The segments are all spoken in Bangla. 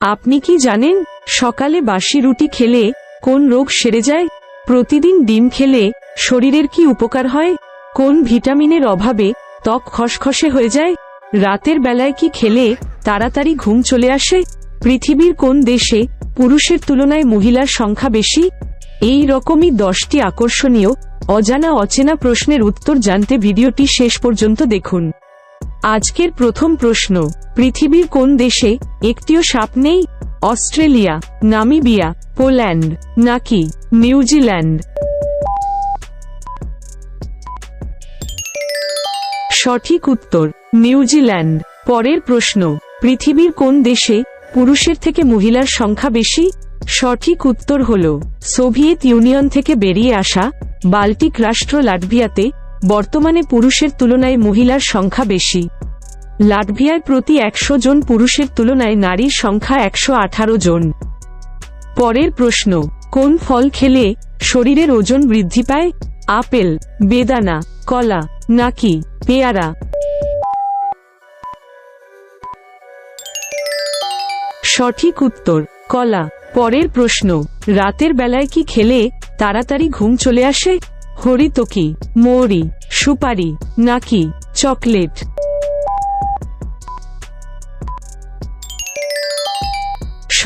আপনি কি জানেন, সকালে বাসি রুটি খেলে কোন রোগ সেরে যায়? প্রতিদিন ডিম খেলে শরীরের কি উপকার হয়? কোন ভিটামিনের অভাবে ত্বক খসখসে হয়ে যায়? রাতের বেলায় কি খেলে তাড়াতাড়ি ঘুম চলে আসে? পৃথিবীর কোন দেশে পুরুষের তুলনায় মহিলার সংখ্যা বেশি? এই রকমই দশটি আকর্ষণীয় অজানা অচেনা প্রশ্নের উত্তর জানতে ভিডিওটি শেষ পর্যন্ত দেখুন। আজকের প্রথম প্রশ্ন, পৃথিবীর কোন দেশে একটিও সাপ নেই? অস্ট্রেলিয়া, নামিবিয়া, পোল্যান্ড, নাকি নিউজিল্যান্ড সঠিক উত্তর নিউজিল্যান্ড পরের প্রশ্ন, পৃথিবীর কোন দেশে পুরুষের থেকে মহিলার সংখ্যা বেশি? সঠিক উত্তর হল, সোভিয়েত ইউনিয়ন থেকে বেরিয়ে আসা বাল্টিক রাষ্ট্র লাটভিয়াতে বর্তমানে পুরুষের তুলনায় মহিলার সংখ্যা বেশি। লাটভিয়ায় প্রতি একশো জন পুরুষের তুলনায় নারীর সংখ্যা একশো আঠারো জন। পরের প্রশ্ন, কোন ফল খেলে শরীরের ওজন বৃদ্ধি পায়? আপেল, বেদানা, কলা, নাকি পেয়ারা? সঠিক উত্তর, কলা। পরের প্রশ্ন, রাতের বেলায় কি খেলে তাড়াতাড়ি ঘুম চলে আসে? হরিতকি মৌরি, সুপারি, নাকি চকলেট?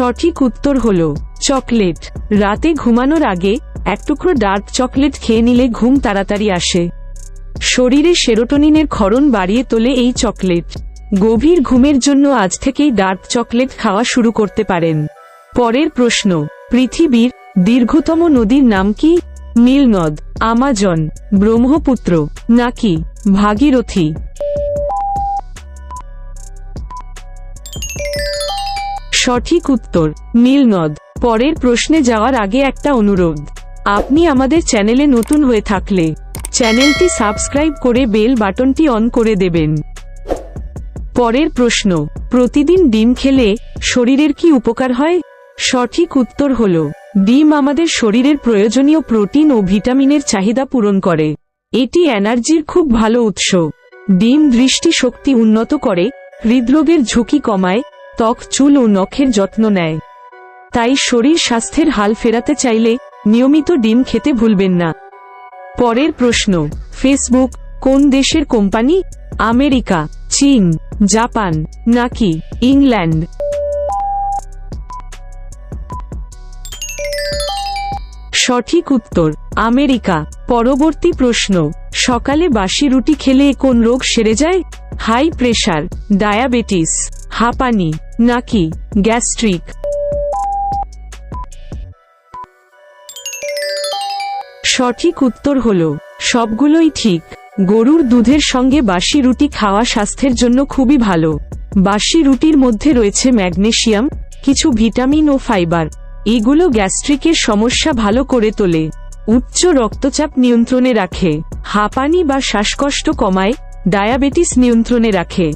সঠিক উত্তর হল, চকলেট। রাতে ঘুমানোর আগে এক টুকরো ডার্ক চকলেট খেয়ে নিলে ঘুম তাড়াতাড়ি আসে। শরীরে সেরোটোনিনের ক্ষরণ বাড়িয়ে তোলে এই চকলেট। গভীর ঘুমের জন্য আজ থেকেই ডার্ক চকলেট খাওয়া শুরু করতে পারেন। পরের প্রশ্ন, পৃথিবীর দীর্ঘতম নদীর নাম কি? নীলনদ, আমাজন, ব্রহ্মপুত্র, নাকি ভাগীরথী? সঠিক উত্তর, নীলনদ। পরের প্রশ্নে যাওয়ার আগে একটা অনুরোধ। আপনি আমাদের চ্যানেলে নতুন হয়ে থাকলে, চ্যানেলটি সাবস্ক্রাইব করে বেল বাটনটি অন করে দেবেন। পরের প্রশ্ন, প্রতিদিন ডিম খেলে শরীরের কি উপকার হয়? সঠিক উত্তর হল, ডিম আমাদের শরীরের প্রয়োজনীয় প্রোটিন ও ভিটামিনের চাহিদা পূরণ করে। এটি এনার্জির খুব ভালো উৎস। ডিম দৃষ্টি শক্তি উন্নত করে, হৃদরোগের ঝুঁকি কমায় ত্বক, চুল ও নখের যত্ন নেয়। তাই শরীর স্বাস্থ্যের হাল ফেরাতে চাইলে নিয়মিত ডিম খেতে ভুলবেন না। পরের প্রশ্ন, ফেসবুক কোন দেশের কোম্পানি? আমেরিকা, চীন, জাপান, নাকি ইংল্যান্ড? সঠিক উত্তর, আমেরিকা। পরবর্তী প্রশ্ন, সকালে বাসি রুটি খেলে কোন রোগ সেরে যায়? High pressure, diabetes. হাঁপানি, নাকি গ্যাস্ট্রিক? সঠিক উত্তর হল, সবগুলোই ঠিক। গরুর দুধের সঙ্গে বাসি রুটি খাওয়া স্বাস্থ্যের জন্য খুবই ভালো। বাসি রুটির মধ্যে রয়েছে ম্যাগনেশিয়াম, কিছু ভিটামিন ও ফাইবার। এগুলো গ্যাস্ট্রিকের সমস্যা ভালো করে তোলে। উচ্চ রক্তচাপ নিয়ন্ত্রণে রাখে। হাঁপানি বা শ্বাসকষ্ট কমায়, ডায়াবেটিস নিয়ন্ত্রণে রাখে।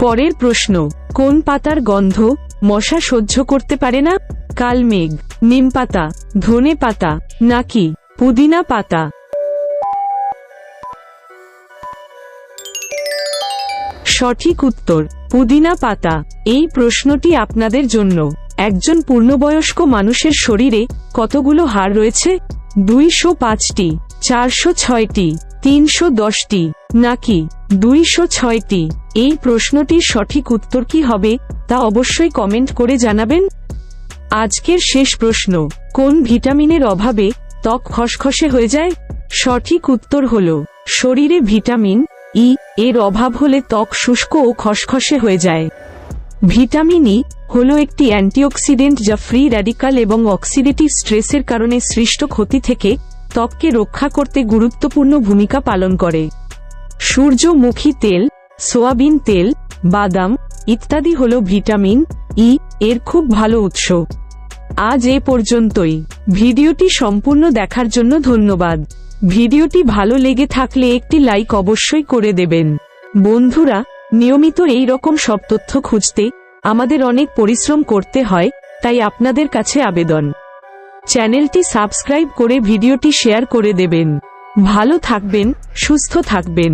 পরের প্রশ্ন কোন পাতার গন্ধ মশা সহ্য করতে পারে না? কালমেঘ নিম পাতা, ধনে পাতা, নাকি পুদিনা পাতা? সঠিক উত্তর, পুদিনা পাতা। এই প্রশ্নটি আপনাদের জন্য। একজন পূর্ণবয়স্ক মানুষের শরীরে কতগুলো হাড় রয়েছে? দুইশো পাঁচটি, চারশো ছয়টি। তিনশো দশটি, নাকি দুইশো ছয়টি? এই প্রশ্নটির সঠিক উত্তর কি হবে, তা অবশ্যই কমেন্ট করে জানাবেন। আজকের শেষ প্রশ্ন, কোন ভিটামিনের অভাবে ত্বক খসখসে হয়ে যায়? সঠিক উত্তর হল, শরীরে ভিটামিন ই, এর অভাব হলে ত্বক শুষ্ক ও খসখসে হয়ে যায়। ভিটামিন ই হল একটি অ্যান্টিঅক্সিডেন্ট যা ফ্রি র্যাডিকাল এবং অক্সিডেটিভ স্ট্রেসের কারণে সৃষ্ট ক্ষতি থেকে ত্বককে রক্ষা করতে গুরুত্বপূর্ণ ভূমিকা পালন করে। সূর্যমুখী তেল, সোয়াবিন তেল, বাদাম ইত্যাদি হল ভিটামিন ই, এর খুব ভালো উৎস। আজ এ পর্যন্তই। ভিডিওটি সম্পূর্ণ দেখার জন্য ধন্যবাদ। ভিডিওটি ভালো লেগে থাকলে একটি লাইক অবশ্যই করে দেবেন। বন্ধুরা, নিয়মিত এই রকম সব তথ্য খুঁজতে আমাদের অনেক পরিশ্রম করতে হয়, তাই আপনাদের কাছে আবেদন। চ্যানেলটি সাবস্ক্রাইব করে ভিডিওটি শেয়ার করে দেবেন। ভালো থাকবেন সুস্থ থাকবেন।